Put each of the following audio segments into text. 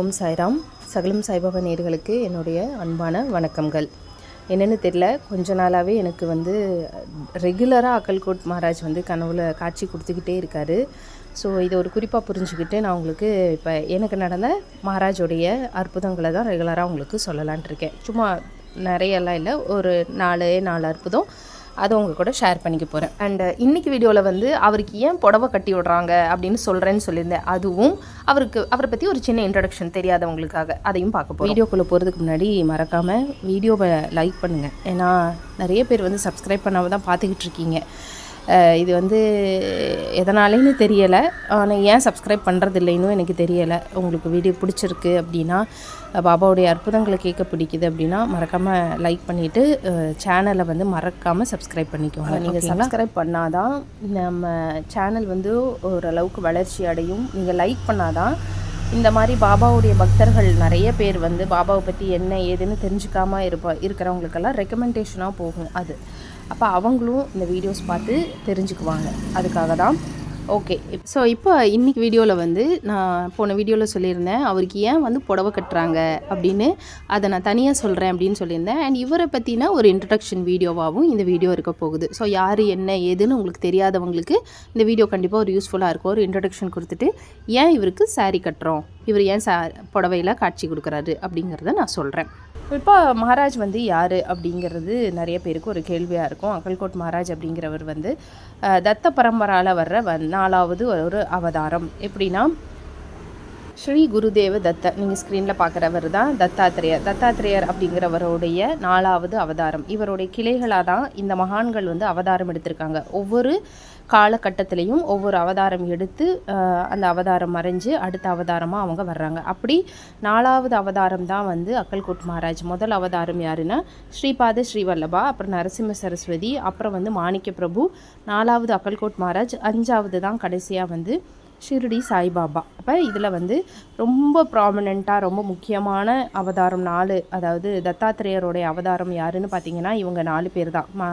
ஓம் சாய்ராம். சகலம் சாய்பாபா நேர்களுக்கு என்னுடைய அன்பான வணக்கங்கள். என்னென்னு தெரில கொஞ்ச நாளாகவே எனக்கு வந்து ரெகுலராக அக்கல்கோட் மகாராஜ் வந்து கனவுல காட்சி கொடுத்துக்கிட்டே இருக்காரு. ஸோ இதை ஒரு குறிப்பாக புரிஞ்சுக்கிட்டு நான் உங்களுக்கு இப்போ எனக்கு நடந்த மகாராஜோடைய அற்புதங்களை தான் ரெகுலராக உங்களுக்கு சொல்லலான் இருக்கேன். சும்மா நிறையெல்லாம் இல்லை ஒரு நாலு நாலு அற்புதம். அதை உங்கள் கூட ஷேர் பண்ணிக்க போகிறேன் அண்ட் இன்னைக்கு வீடியோவில் வந்து அவருக்கு ஏன் புடவை கட்டி விடுறாங்க அப்படின்னு சொல்கிறேன்னு சொல்லியிருந்தேன். அதுவும் அவருக்கு அவரை பற்றி ஒரு சின்ன இன்ட்ரடக்ஷன் தெரியாதவங்களுக்காக. அதையும் பார்க்க போகிறோம் வீடியோக்குள்ளே போகிறதுக்கு முன்னாடி மறக்காமல் வீடியோவை லைக் பண்ணுங்கள் ஏன்னா நிறைய பேர் வந்து சப்ஸ்கிரைப் பண்ணாமல் தான் பார்த்துக்கிட்டு இருக்கீங்க. இது வந்து எதனாலேன்னு தெரியலை. ஆனால் ஏன் சப்ஸ்கிரைப் பண்ணுறது இல்லைன்னு எனக்கு தெரியலை. உங்களுக்கு வீடியோ பிடிச்சிருக்கு அப்படின்னா பாபாவுடைய அற்புதங்களை கேட்க பிடிக்குது அப்படின்னா மறக்காமல் லைக் பண்ணிவிட்டு சேனலை வந்து மறக்காமல் சப்ஸ்கிரைப் பண்ணிக்கோங்க. நீங்கள் சப்ஸ்கிரைப் பண்ணாதான் நம்ம சேனல் வந்து ஓரளவுக்கு வளர்ச்சி அடையும். நீங்கள் லைக் பண்ணாதான் இந்த மாதிரி பாபாவுடைய பக்தர்கள் நிறைய பேர் வந்து பாபாவை பற்றி என்ன ஏதுன்னு தெரிஞ்சுக்காம இருப்ப இருக்கிறவங்களுக்கெல்லாம் ரெக்கமெண்டேஷனாக போகும் அது. அப்போ அவங்களும் இந்த வீடியோஸ் பார்த்து தெரிஞ்சுக்குவாங்க. அதுக்காக தான் ஓகே ஸோ இப்போ இன்னைக்கு வீடியோவில் வந்து நான் போன வீடியோவில் சொல்லியிருந்தேன் அவருக்கு ஏன் வந்து புடவை கட்டுறாங்க அப்படின்னு. அதை நான் தனியாக சொல்கிறேன் அப்படின்னு சொல்லியிருந்தேன். அண்ட் இவரை பற்றினா ஒரு இன்ட்ரடக்ஷன் வீடியோவாகவும் இந்த வீடியோ இருக்க போகுது. ஸோ யார் என்ன ஏதுன்னு உங்களுக்கு தெரியாதவங்களுக்கு இந்த வீடியோ கண்டிப்பாக ஒரு யூஸ்ஃபுல்லாக இருக்கும். ஒரு இன்ட்ரடக்ஷன் கொடுத்துட்டு ஏன் இவருக்கு saree கட்டுறோம்? இவர் ஏன் சா புடவையில் காட்சி கொடுக்குறாரு அப்படிங்கிறத நான் சொல்கிறேன் இப்போ மகாராஜ் வந்து யார் அப்படிங்கிறது நிறைய பேருக்கு ஒரு கேள்வியாக இருக்கும். அக்கல்கோட் மகாராஜ் அப்படிங்கிறவர் வந்து தத்த பரம்பரால வர்ற வ- நாலாவது ஒரு அவதாரம். எப்படின்னா ஸ்ரீ குருதேவ தத்த நீங்கள் ஸ்க்ரீனில் பார்க்குறவர் தான் தத்தாத்திரேயர். தத்தாத்திரேயர் அப்படிங்கிறவருடைய நாலாவது அவதாரம். இவருடைய கிளைகளாக தான் இந்த மகான்கள் வந்து அவதாரம் எடுத்திருக்காங்க. ஒவ்வொரு காலகட்டத்திலையும் ஒவ்வொரு அவதாரம் எடுத்து அந்த அவதாரம் மறைஞ்சு அடுத்த அவதாரமாக அவங்க வர்றாங்க. அப்படி நாலாவது அவதாரம் தான் வந்து அக்கல்கோட் மகாராஜ். முதல் அவதாரம் யாருன்னா ஸ்ரீபாத ஸ்ரீவல்லபா அப்புறம் நரசிம்ம சரஸ்வதி அப்புறம் வந்து மாணிக்க பிரபு நாலாவது அக்கல்கோட் மகாராஜ் அஞ்சாவது தான் கடைசியாக வந்து ஷிரடி சாய்பாபா. அப்போ இதில் வந்து ரொம்ப ப்ராமினெண்ட்டாக ரொம்ப முக்கியமான அவதாரம் நாலு அதாவது தத்தாத்திரேயருடைய அவதாரம் யாருன்னு பார்த்தீங்கன்னா இவங்க நாலு பேர் தான் மா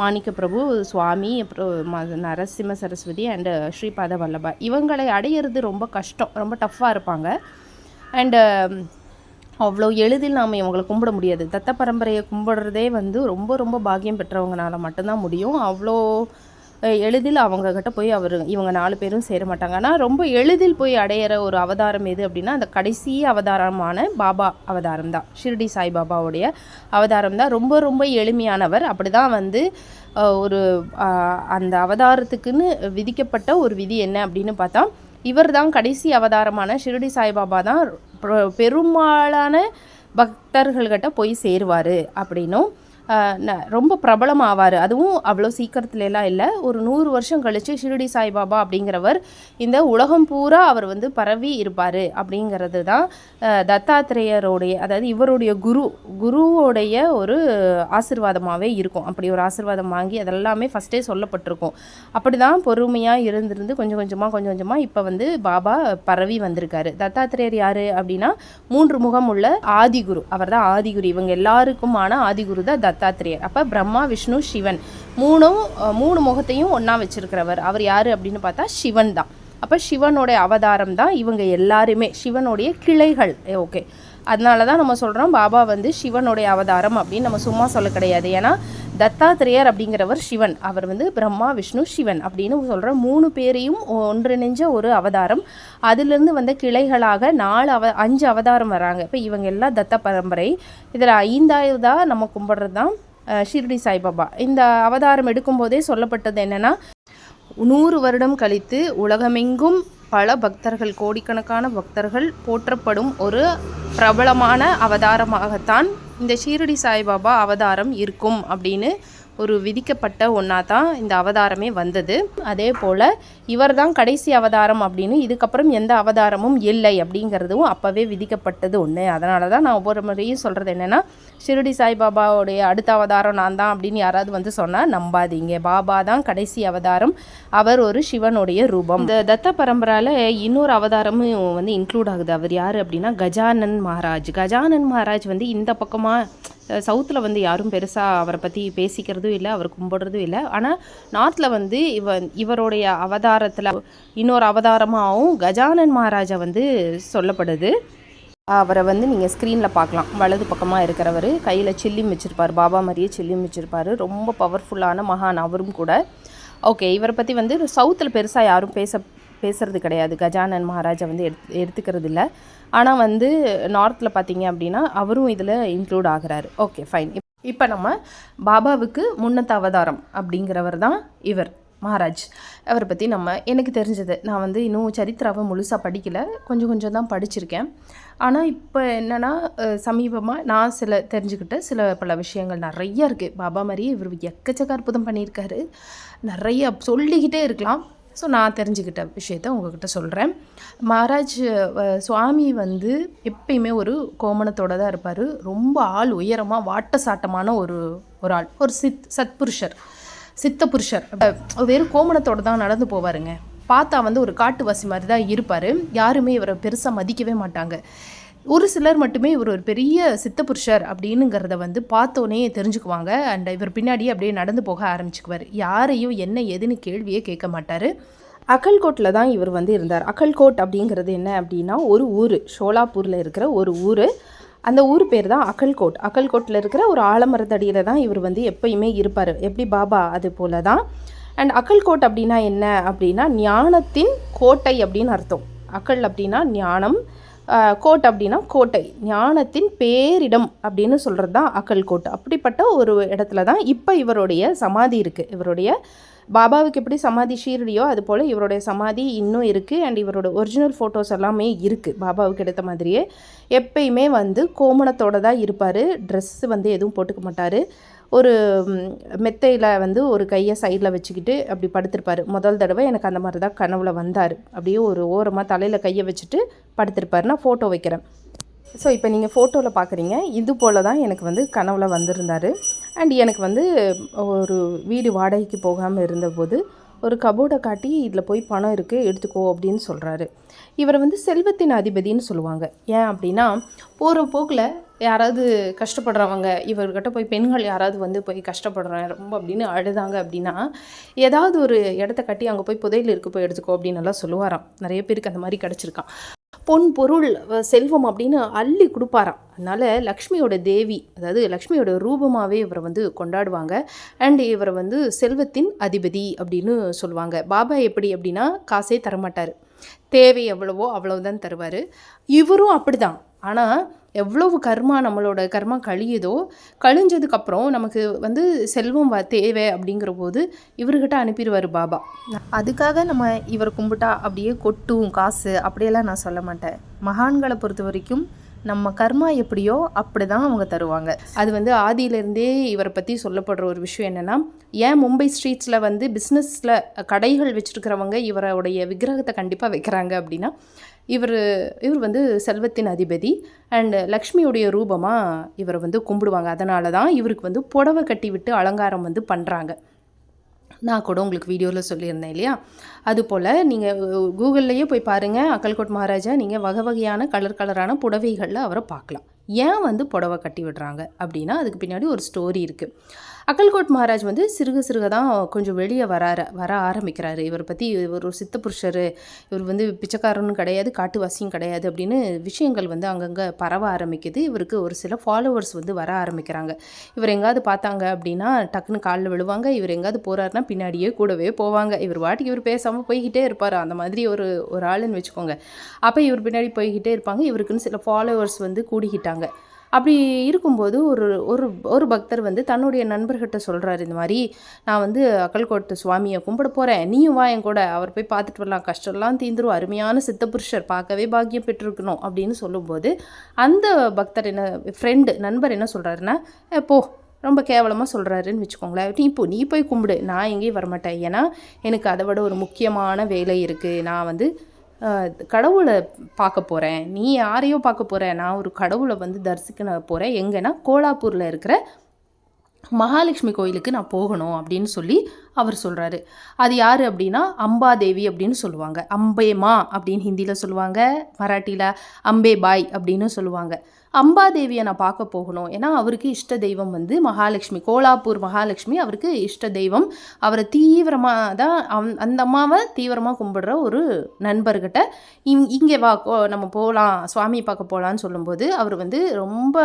மாணிக்க பிரபு சுவாமி அப்புறம் நரசிம்ம சரஸ்வதி அண்டு ஸ்ரீபாத வல்லபா இவங்களை அடையிறது ரொம்ப கஷ்டம் ரொம்ப டஃப்பாக இருப்பாங்க. அண்டு அவ்வளோ எளிதில் நாம் இவங்களை கும்பிட முடியாது. தத்த பரம்பரையை கும்பிடுறதே வந்து ரொம்ப ரொம்ப பாக்கியம் பெற்றவங்கனால மட்டும்தான் முடியும். அவ்வளோ எளிதில் அவங்கக்கிட்ட போய் அவர் இவங்க நாலு பேரும் சேர மாட்டாங்க. ஆனால் ரொம்ப எளிதில் போய் அடையிற ஒரு அவதாரம் எது அப்படின்னா அந்த கடைசி அவதாரமான பாபா அவதாரம் தான். ஷிர்டி சாய்பாபாவுடைய அவதாரம் தான். ரொம்ப ரொம்ப எளிமையானவர். அப்படி தான் வந்து ஒரு அந்த அவதாரத்துக்குன்னு விதிக்கப்பட்ட ஒரு விதி என்ன அப்படின்னு பார்த்தா இவர் தான் கடைசி அவதாரமான ஷிரடி சாய்பாபா தான் பெரும்பாலான பக்தர்கள்கிட்ட போய் சேருவார் அப்படின்னும் ரொம்ப பிரபலம் ஆவார் அதுவும் அவ்வளோ சீக்கிரத்துலலாம் இல்லை. ஒரு நூறு வருஷம் கழித்து ஷிரடி சாய்பாபா அப்படிங்கிறவர் இந்த உலகம் பூரா அவர் வந்து பரவி இருப்பார் அப்படிங்கிறது தான் தத்தாத்திரேயருடைய அதாவது இவருடைய குரு குருவோடைய ஒரு ஆசிர்வாதமாகவே இருக்கும். அப்படி ஒரு ஆசிர்வாதம் வாங்கி அதெல்லாமே ஃபஸ்ட்டே சொல்லப்பட்டிருக்கும். அப்படி தான் பொறுமையாக இருந்திருந்து கொஞ்சம் கொஞ்சமாக கொஞ்சம் கொஞ்சமாக இப்போ வந்து பாபா பரவி வந்திருக்காரு. தத்தாத்திரேயர் யார் அப்படின்னா மூன்று முகம் உள்ள ஆதிகுரு. அவர் தான் ஆதிகுரு. இவங்க எல்லாருக்குமான ஆதிகுரு தான் தத்தாத்திரியர். அப்போ பிரம்மா விஷ்ணு சிவன். மூணும் மூணு முகத்தையும் ஒன்றா வச்சிருக்கிறவர். அவர் யார் அப்படின்னு பார்த்தா சிவன் தான். அப்போ சிவனுடைய அவதாரம் தான் இவங்க எல்லாருமே. சிவனுடைய கிளைகள். ஓகே. அதனால தான் நம்ம சொல்கிறோம் பாபா வந்து சிவனுடைய அவதாரம் அப்படின்னு நம்ம சும்மா சொல்ல கிடையாது. ஏன்னா தத்தாத்திரேயர் அப்படிங்கிறவர் சிவன். அவர் வந்து பிரம்மா விஷ்ணு சிவன் அப்படின்னு சொல்கிற மூணு பேரையும் ஒன்றிணைஞ்ச ஒரு அவதாரம். அதிலிருந்து வந்த கிளைகளாக நாலு அவ அஞ்சு அவதாரம் வராங்க. இப்போ இவங்க எல்லாம் தத்த பரம்பரை. இதில் ஐந்தாவதாக நம்ம கும்பிட்றது தான் ஷிர்டி சாய்பாபா. இந்த அவதாரம் எடுக்கும்போதே சொல்லப்பட்டது என்னென்னா நூறு வருடம் கழித்து உலகமெங்கும் பல பக்தர்கள் கோடிக்கணக்கான பக்தர்கள் போற்றப்படும் ஒரு பிரபலமான அவதாரமாகத்தான் இந்த ஷீரடி சாய்பாபா அவதாரம் இருக்கும் அப்படின்னு ஒரு விதிக்கப்பட்ட ஒன்றா தான் இந்த அவதாரமே வந்தது. அதே போல் இவர் தான் கடைசி அவதாரம் அப்படின்னு இதுக்கப்புறம் எந்த அவதாரமும் இல்லை அப்படிங்கிறதும் அப்போவே விதிக்கப்பட்டது ஒன்று அதனால தான் நான் ஒவ்வொரு முறையும் சொல்கிறது என்னென்னா ஷிரடி சாய்பாபாவுடைய அடுத்த அவதாரம் நான் தான் அப்படின்னு யாராவது வந்து சொன்னால் நம்பாதீங்க. பாபா தான் கடைசி அவதாரம். அவர் ஒரு சிவனுடைய ரூபம். இந்த தத்த பரம்பரால இன்னொரு அவதாரமும் வந்து இன்க்ளூட் ஆகுது. அவர் யார் அப்படின்னா கஜானன் மகாராஜ். கஜானன் மகாராஜ் வந்து இந்த பக்கமாக சவுத்தில் வந்து யாரும் பெருசாக அவரை பற்றி பேசிக்கிறதும் இல்லை அவர் கும்பிடுறதும் இல்லை. ஆனால் நார்த்தில் வந்து இவ இவருடைய அவதாரத்தில் இன்னொரு அவதாரமாகவும் கஜானன் மகாராஜா வந்து சொல்லப்படுது. அவரை வந்து நீங்கள் ஸ்க்ரீனில் பார்க்கலாம். வலது பக்கமாக இருக்கிறவர். கையில் சில்லியும் வச்சுருப்பார். பாபா மாதிரியே சில்லியும் வச்சுருப்பார். ரொம்ப பவர்ஃபுல்லான மகான் அவரும் கூட. ஓகே இவரை பற்றி வந்து சவுத்தில் பெருசாக யாரும் பேச பேசுறது கிடையாது. கஜானன் மகாராஜா வந்து எடுத்து எடுத்துக்கிறது இல்லை ஆனால் வந்து நார்த்தில் பார்த்தீங்க அப்படின்னா அவரும் இதில் இன்க்ளூட் ஆகிறாரு. ஓகே ஃபைன் இப்போ நம்ம பாபாவுக்கு முன்னத்த அவதாரம் அப்படிங்கிறவர் தான் இவர் மகாராஜ். அவரை பற்றி நம்ம எனக்கு தெரிஞ்சது நான் வந்து இன்னும் சரித்திராவை முழுசாக படிக்கலை கொஞ்சம் கொஞ்சம் தான் படிச்சிருக்கேன். ஆனால் இப்போ என்னென்னா சமீபமாக நான் சில தெரிஞ்சுக்கிட்ட சில பல விஷயங்கள் நிறைய இருக்குது பாபா மாதிரியே இவர் எக்கச்சக்க அற்புதம் பண்ணியிருக்காரு. நிறைய சொல்லிக்கிட்டே இருக்கலாம். ஸோ நான் தெரிஞ்சுக்கிட்ட விஷயத்த உங்ககிட்ட சொல்கிறேன் மகாராஜ் சுவாமி வந்து எப்பயுமே ஒரு கோமணத்தோட தான் இருப்பார். ரொம்ப ஆள் உயரமாக வாட்ட சாட்டமான ஒரு ஒரு ஆள். ஒரு சித் சத்புருஷர். சித்த புருஷர் வெறும் கோமணத்தோடு தான் நடந்து போவாருங்க. பார்த்தா வந்து ஒரு காட்டுவாசி மாதிரி தான் இருப்பார். யாருமே இவரை பெருசாக மதிக்கவே மாட்டாங்க. ஒரு சிலர் மட்டுமே இவர் ஒரு பெரிய சித்தபுருஷர் அப்படின்னுங்கிறத வந்து பார்த்தோன்னே தெரிஞ்சுக்குவாங்க. அண்ட் இவர் பின்னாடியே அப்படியே நடந்து போக ஆரம்பிச்சுக்குவார். யாரையும் என்ன ஏதுன்னு கேள்வியே கேட்க மாட்டார். அக்கல்கோட்டில் தான் இவர் வந்து இருந்தார். அக்கல்கோட் அப்படிங்கிறது என்ன அப்படின்னா ஒரு ஊர். ஷோலாப்பூரில் இருக்கிற ஒரு ஊர். அந்த ஊர் பேர் தான் அக்கல்கோட் அக்கல்கோட்டில் இருக்கிற ஒரு ஆலமரத்தடியில் தான் இவர் வந்து எப்பயுமே இருப்பார். எப்படி பாபா? அது போல தான். அண்ட் அக்கல்கோட் அப்படின்னா என்ன அப்படின்னா ஞானத்தின் கோட்டை அப்படின்னு அர்த்தம். அக்கல் அப்படின்னா ஞானம். கோட் அப்படின்னா கோட்டை ஞானத்தின் பேரிடம் அப்படின்னு சொல்கிறது தான் அக்கல்கோட் அப்படிப்பட்ட ஒரு இடத்துல தான் இப்போ இவருடைய சமாதி இருக்குது இவருடைய பாபாவுக்கு எப்படி சமாதி ஷீரடியோ அது போல் இவருடைய சமாதி இன்னும் இருக்குது அண்ட் இவரோட ஒரிஜினல் ஃபோட்டோஸ் எல்லாமே இருக்குது பாபாவுக்கு எடுத்த மாதிரியே எப்பயுமே வந்து கோமணத்தோட தான் இருப்பார். ட்ரெஸ்ஸு வந்து எதுவும் போட்டுக்க மாட்டார். ஒரு மெத்தையில் வந்து ஒரு கையை சைடில் வச்சுக்கிட்டு அப்படி படுத்திருப்பார். முதல் தடவை எனக்கு அந்த மாதிரி தான் கனவுல வந்தார். அப்படியே ஒரு ஓரமாக தலையில் கையை வச்சுட்டு படுத்திருப்பார். நான் ஃபோட்டோ வைக்கிறேன். ஸோ இப்போ நீங்கள் ஃபோட்டோவில் பார்க்குறீங்க இது போல் தான் எனக்கு வந்து கனவுல வந்திருந்தார். அண்ட் எனக்கு வந்து ஒரு வீடு வாடகைக்கு போகாமல் இருந்தபோது ஒரு கபோர்டை காட்டி இதில் போய் பணம் இருக்குது எடுத்துக்கோ அப்படின்னு சொல்கிறாரு இவரை வந்து செல்வத்தின் அதிபதின்னு சொல்லுவாங்க. ஏன் அப்படின்னா போகிற போக்கில் யாராவது கஷ்டப்படுறவங்க இவர்கிட்ட போய் பெண்கள் யாராவது வந்து போய் கஷ்டப்படுறேன் ரொம்ப அப்படின்னு அழுதாங்க அப்படின்னா ஏதாவது ஒரு இடத்த கட்டி அங்கே போய் புதையில் இருக்கு போய் எடுத்துக்கோ அப்படின்னு எல்லாம் சொல்லுவாராம். நிறைய பேருக்கு அந்த மாதிரி கிடச்சிருக்கான் பொன் பொருள் செல்வம் அப்படின்னு அள்ளி கொடுப்பாராம். அதனால் லக்ஷ்மியோட தேவி அதாவது லக்ஷ்மியோட ரூபமாகவே இவரை வந்து கொண்டாடுவாங்க. அண்ட் இவரை வந்து செல்வத்தின் அதிபதி அப்படின்னு சொல்லுவாங்க. பாபா எப்படி அப்படின்னா காசே தரமாட்டார். தேவை எவ்வளவோ அவ்வளவுதான் தருவார். இவரும் அப்படிதான். ஆனால் எவ்வளவு கர்மா நம்மளோட கர்மா கழியுதோ கழிஞ்சதுக்கப்புறம் நமக்கு வந்து செல்வம் வ தேவை அப்படிங்கிற போது இவர்கிட்ட அனுப்பிடுவார் பாபா. அதுக்காக நம்ம இவர் கும்பிட்டா அப்படியே கொட்டும் காசு அப்படியெல்லாம் நான் சொல்ல மாட்டேன். மகான்களை பொறுத்த வரைக்கும் நம்ம கர்மா எப்படியோ அப்படி தான் அவங்க தருவாங்க. அது வந்து ஆதியிலேருந்தே இவரை பற்றி சொல்லப்படுற ஒரு விஷயம் என்னென்னா ஏன் மும்பை ஸ்ட்ரீட்ஸில் வந்து பிஸ்னஸில் கடைகள் வச்சுருக்கிறவங்க இவருடைய விக்கிரகத்தை கண்டிப்பாக வைக்கிறாங்க அப்படின்னா இவர் இவர் வந்து செல்வத்தின் அதிபதி. அண்ட் லக்ஷ்மியுடைய ரூபமாக இவரை வந்து கும்பிடுவாங்க. அதனால தான் இவருக்கு வந்து புடவை கட்டி விட்டு அலங்காரம் வந்து பண்ணுறாங்க நான் கூட உங்களுக்கு வீடியோவில் சொல்லியிருந்தேன் இல்லையா? அதுபோல் நீங்கள் கூகுள்லேயே போய் பாருங்கள் அக்கல்கோட் மகாராஜா நீங்கள் வகை வகையான கலர் கலரான புடவைகளில் அவரை பார்க்கலாம். ஏன் வந்து புடவை கட்டி விடுறாங்க? அப்படின்னா அதுக்கு பின்னாடி ஒரு ஸ்டோரி இருக்குது அக்கல்கோட் மகாராஜ் வந்து சிறுக சிறுக தான் கொஞ்சம் வெளியே வரார வர ஆரம்பிக்கிறாரு. இவரை பற்றி இவர் ஒரு சித்த புருஷர் இவர் வந்து பிச்சைக்காரனும் கிடையாது காட்டுவாசியும் கிடையாது அப்படின்னு விஷயங்கள் வந்து அங்கங்கே பரவ ஆரம்பிக்குது. இவருக்கு ஒரு சில ஃபாலோவர்ஸ் வந்து வர ஆரம்பிக்கிறாங்க. இவர் எங்காவது பார்த்தாங்க அப்படின்னா டக்குன்னு காலில் விழுவாங்க. இவர் எங்காவது போகிறாருன்னா பின்னாடியே கூடவே போவாங்க. இவர் வாட்டிக்கு இவர் பேசாமல் போய்கிட்டே இருப்பார். அந்த மாதிரி ஒரு ஒரு ஆளுன்னு வச்சுக்கோங்க. அப்போ இவர் பின்னாடி போய்கிட்டே இருப்பாங்க. இவருக்குன்னு சில ஃபாலோவர்ஸ் வந்து கூடிக்கிட்டாங்க. அப்படி இருக்கும்போது ஒரு ஒரு ஒரு பக்தர் வந்து தன்னுடைய நண்பர்கிட்ட சொல்கிறாரு இந்த மாதிரி நான் வந்து அக்கல்கோட்டை சுவாமியை கும்பிட போகிறேன் நீயும் வா என் கூட. அவர் போய் பார்த்துட்டு வரலாம். கஷ்டம்லாம் தீந்துரும். அருமையான சித்தபுருஷர் பார்க்கவே பாக்கியம் பெற்றிருக்கணும். அப்படின்னு சொல்லும்போது அந்த பக்தர் என்ன ஃப்ரெண்டு நண்பர் என்ன சொல்கிறாருன்னா போ. ரொம்ப கேவலமாக சொல்கிறாருன்னு வச்சுக்கோங்களேன். நீ இப்போ நீ போய் கும்பிடு. நான் எங்கேயும் வரமாட்டேன். ஏன்னா எனக்கு அதை விட ஒரு முக்கியமான வேலை இருக்குது நான் வந்து கடவுளை பார்க்க போகிறேன் நீ யாரையோ பார்க்க போகிற நான் ஒரு கடவுளை வந்து தரிசிக்க போகிறேன் எங்கன்னா கோலாப்பூரில் இருக்கிற மகாலட்சுமி கோயிலுக்கு நான் போகணும் அப்படின்னு சொல்லி அவர் சொல்கிறாரு அது யார் அப்படின்னா அம்பாதேவி அப்படின்னு சொல்லுவாங்க. அம்பேமா அப்படின்னு ஹிந்தியில் சொல்லுவாங்க மராட்டியில் அம்பே பாய் அப்படின்னு சொல்லுவாங்க. அம்பாதேவியை நான் பார்க்க போகணும். ஏன்னா அவருக்கு இஷ்ட தெய்வம் வந்து மகாலட்சுமி. கோலாப்பூர் மகாலட்சுமி அவருக்கு இஷ்ட தெய்வம். அவரை தீவிரமாக தான் அந் அந்த அம்மாவை தீவிரமாக கும்பிடுற ஒரு நண்பர்கிட்ட இங் இங்கே வா கோ- நம்ம போகலாம் சுவாமி பார்க்க போகலான்னு சொல்லும்போது அவர் வந்து ரொம்ப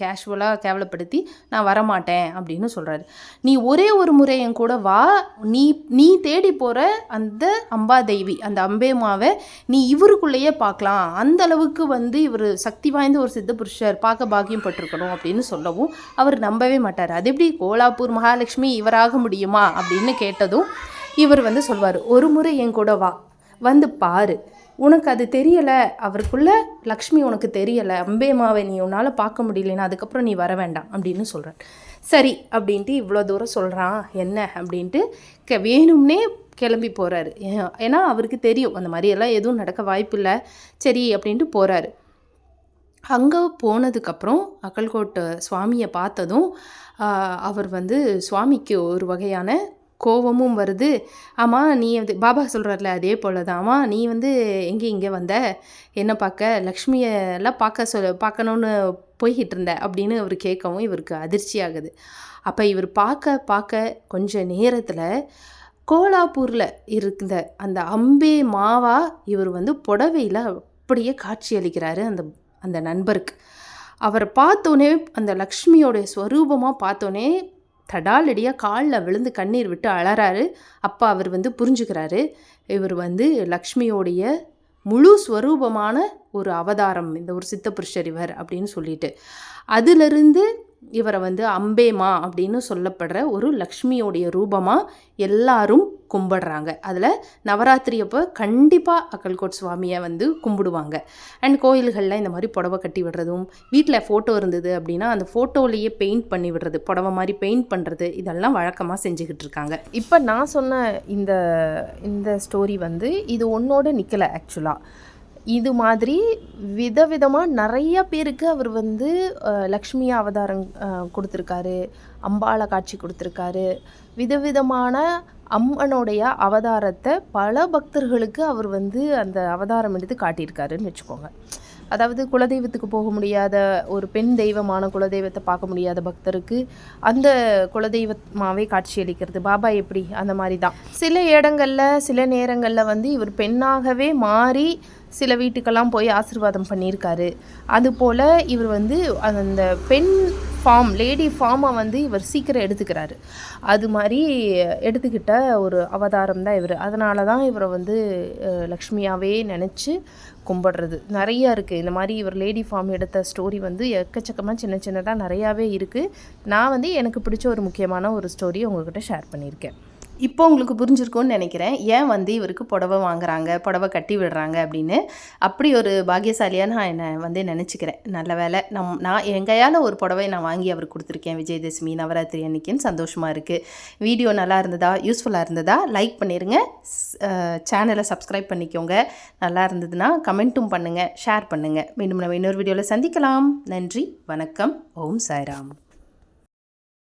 கேஷுவலாக கேவலப்படுத்தி நான் வரமாட்டேன் அப்படின்னு சொல்கிறாரு நீ ஒரே ஒரு முறை என் கூட வா நீ நீ தேடி போகிற அந்த அம்பாதேவி அந்த அம்பேமாவை நீ இவருக்குள்ளேயே பார்க்கலாம். அந்த அளவுக்கு வந்து இவர் சக்தி வாய்ந்த ஒரு சித்த புருஷர் பார்க்க பாக்கியம் பட்டிருக்கணும் அப்படின்னு சொல்லவும் அவர் நம்பவே மாட்டார். அது எப்படி கோலாப்பூர் மகாலட்சுமி இவராக முடியுமா அப்படின்னு கேட்டதும் இவர் வந்து சொல்வார் ஒரு முறை என் கூட வா வந்து பாரு. உனக்கு அது தெரியலை அவருக்குள்ள லக்ஷ்மி உனக்கு தெரியலை அம்பேமாவை நீ உன்னால் பார்க்க முடியலன்னா அதுக்கப்புறம் நீ வர வேண்டாம் அப்படின்னு சொல்கிறார் சரி அப்படின்ட்டு இவ்வளோ தூரம் சொல்கிறான் என்ன அப்படின்ட்டு க வேணும்னே கிளம்பி போகிறாரு ஏன்னா அவருக்கு தெரியும் அந்த மாதிரியெல்லாம் எதுவும் நடக்க வாய்ப்பில்லை சரி அப்படின்ட்டு போகிறாரு அங்கே போனதுக்கப்புறம் அக்கல்கோட் சுவாமியை பார்த்ததும் அவர் வந்து சுவாமிக்கு ஒரு வகையான கோபமும் வருது. ஆமாம் நீ வந்து பாபா சொல்கிறார்ல அதே போல தான் ஆமாம் நீ வந்து எங்கே இங்கே வந்த? என்ன பார்க்க? லக்ஷ்மியெல்லாம் பார்க்க சொல் பார்க்கணுன்னு போய்கிட்டு இருந்த அப்படின்னு அவர் கேட்கவும் இவருக்கு அதிர்ச்சி ஆகுது அப்போ இவர் பார்க்க பார்க்க கொஞ்ச நேரத்தில் கோலாப்பூரில் இருந்த அந்த அம்பே மாவா இவர் வந்து புடவையில் அப்படியே காட்சி அளிக்கிறாரு அந்த அந்த நண்பருக்கு. அவரை பார்த்தோன்னே அந்த லக்ஷ்மியோடைய ஸ்வரூபமாக பார்த்தோன்னே தடாலடியாக காலில் விழுந்து கண்ணீர் விட்டு அழறாரு அப்போ அவர் வந்து புரிஞ்சுக்கிறாரு. இவர் வந்து லக்ஷ்மியோடைய முழு ஸ்வரூபமான ஒரு அவதாரம் இந்த ஒரு சித்தபுருஷர் இவர் அப்படின்னு சொல்லிட்டு. அதிலிருந்து இவரை வந்து அம்பேமா அப்படின்னு சொல்லப்படுற ஒரு லக்ஷ்மியோடைய ரூபமாக எல்லாரும் கும்பிடுறாங்க. அதில் நவராத்திரி அப்போ கண்டிப்பாக அக்கல்கோட் சுவாமியை வந்து கும்பிடுவாங்க. அண்ட் கோயில்களில் இந்த மாதிரி புடவை கட்டி விடுறதும் வீட்டில் ஃபோட்டோ இருந்தது அப்படின்னா அந்த ஃபோட்டோலேயே பெயிண்ட் பண்ணி விடுறது புடவை மாதிரி பெயிண்ட் பண்ணுறது இதெல்லாம் வழக்கமாக செஞ்சுக்கிட்டு இருக்காங்க. இப்போ நான் சொன்ன இந்த இந்த ஸ்டோரி வந்து இது ஒன்றோட நிற்கலை ஆக்சுவலாக இது மாதிரி விதவிதமாக நிறைய பேருக்கு அவர் வந்து லக்ஷ்மி அவதாரம் கொடுத்துருக்காரு. அம்பாளை காட்சி கொடுத்துருக்காரு. விதவிதமான அம்மனுடைய அவதாரத்தை பல பக்தர்களுக்கு அவர் வந்து அந்த அவதாரம் எடுத்து காட்டியிருக்காருன்னு வச்சுக்கோங்க. அதாவது குலதெய்வத்துக்கு போக முடியாத ஒரு பெண் தெய்வமான குலதெய்வத்தை பார்க்க முடியாத பக்தருக்கு அந்த குலதெய்வமாவே காட்சியளிக்கிறது. பாபா எப்படி? அந்த மாதிரி தான் சில இடங்களில் சில நேரங்களில் வந்து இவர் பெண்ணாகவே மாறி சில வீட்டுக்கெல்லாம் போய் ஆசீர்வாதம் பண்ணியிருக்காரு. அதுபோல் இவர் வந்து அந்த பெண் ஃபார்ம் லேடி ஃபார்மை வந்து இவர் சீக்கிரம் எடுத்துக்கிறாரு. அது மாதிரி எடுத்துக்கிட்ட ஒரு அவதாரம் தான் இவர். அதனால தான் இவரை வந்து லக்ஷ்மியாகவே நினச்சி கும்பிடுறது. நிறையா இருக்குது இந்த மாதிரி இவர் லேடி ஃபார்ம் எடுத்த ஸ்டோரி வந்து எக்கச்சக்கமாக சின்ன சின்னதாக நிறையாவே இருக்குது நான் வந்து எனக்கு பிடிச்ச ஒரு முக்கியமான ஒரு ஸ்டோரி உங்கள்கிட்ட ஷேர் பண்ணியிருக்கேன். இப்போ உங்களுக்கு புரிஞ்சிருக்கும்னு நினைக்கிறேன். ஏன் வந்து இவருக்கு புடவை வாங்குறாங்க புடவை கட்டி விடுறாங்க அப்படின்னு அப்படி ஒரு பாக்கியசாலியாக நான் என்னை வந்து நினச்சிக்கிறேன். நல்ல வேலை நம் நான் என் ஒரு புடவை நான் வாங்கி அவருக்கு கொடுத்துருக்கேன். விஜயதசமி நவராத்திரி அன்னைக்குன்னு சந்தோஷமாக இருக்குது வீடியோ நல்லா இருந்ததா யூஸ்ஃபுல்லாக இருந்ததா லைக் பண்ணிடுங்க சேனலை சப்ஸ்கிரைப் பண்ணிக்கோங்க. நல்லா இருந்ததுன்னா கமெண்ட்டும் பண்ணுங்கள் ஷேர் பண்ணுங்கள் மீண்டும் நம்ம இன்னொரு வீடியோவில் சந்திக்கலாம். நன்றி வணக்கம். ஓம் சாய்ராம்.